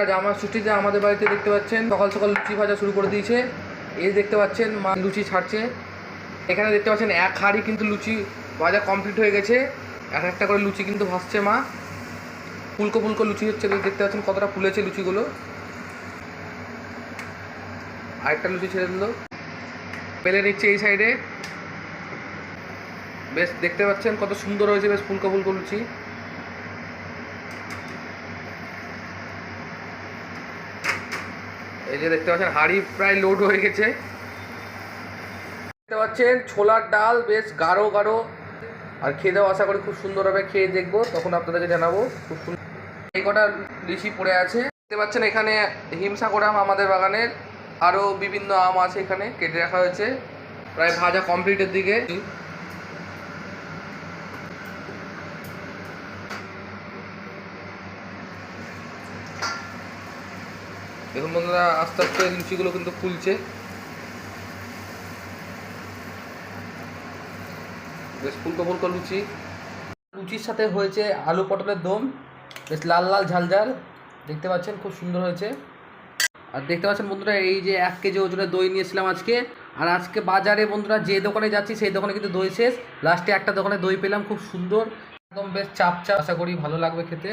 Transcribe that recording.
আজ আমার ছুটিতে আমাদের বাড়িতে দেখতে পাচ্ছেন সকাল সকাল লুচি ভাজা শুরু করে দিয়েছে। এই দেখতে পাচ্ছেন মা লুচি ছাড়ছে। এখানে দেখতে পাচ্ছেন এক হাঁড়ি কিন্তু লুচি ভাজা কমপ্লিট হয়ে গেছে। এক একটা করে লুচি কিন্তু ভাসছে মা। ফুলকো ফুলকো লুচি হচ্ছে দেখতে পাচ্ছেন কতটা ফুলেছে লুচিগুলো। আরেকটা লুচি ছেড়ে দিল। পেলে নিচ্ছে এই সাইডে বেশ, দেখতে পাচ্ছেন কত সুন্দর হয়েছে, বেশ ফুলকো ফুলকো লুচি। এই যে দেখতে পাচ্ছেন, হাঁড়ি প্রায় লোড হয়ে গেছে। দেখতে পাচ্ছেন, ছোলার ডাল বেশ গাঢ় গাঢ়। আর খেয়ে দেওয়া আশা করি খুব সুন্দরভাবে খেয়ে দেখব, তখন আপনাদেরকে জানাব, খুব সুন্দর এই কটা লিচি পড়ে আছে। দেখতে পাচ্ছেন এখানে হিমসাগর আম আমাদের বাগানের আরও বিভিন্ন আম আছে এখানে কেটে রাখা হয়েছে। প্রায় ভাজা কমপ্লিটের দিকে। দেখুন বন্ধুরা, আস্তে আস্তে লুচিগুলো কিন্তু ফুলছে। বেশ ফুলকো ফুলকো লুচি। লুচির সাথে হয়েছে আলু পটলের দম, বেশ লাল লাল ঝাল ঝাল। দেখতে পাচ্ছেন, খুব সুন্দর হয়েছে। আর দেখতে পাচ্ছেন বন্ধুরা, এই যে এক কেজি ওজনের দই নিয়েছিলাম আজকে। আর আজকে বাজারে বন্ধুরা, যে দোকানে যাচ্ছি, সেই দোকানে কিন্তু দই শেষ। লাস্টে একটা দোকানে দই পেলাম, খুব সুন্দর। একদম বেশ চাপ চাপ আশা করি ভালো লাগবে খেতে।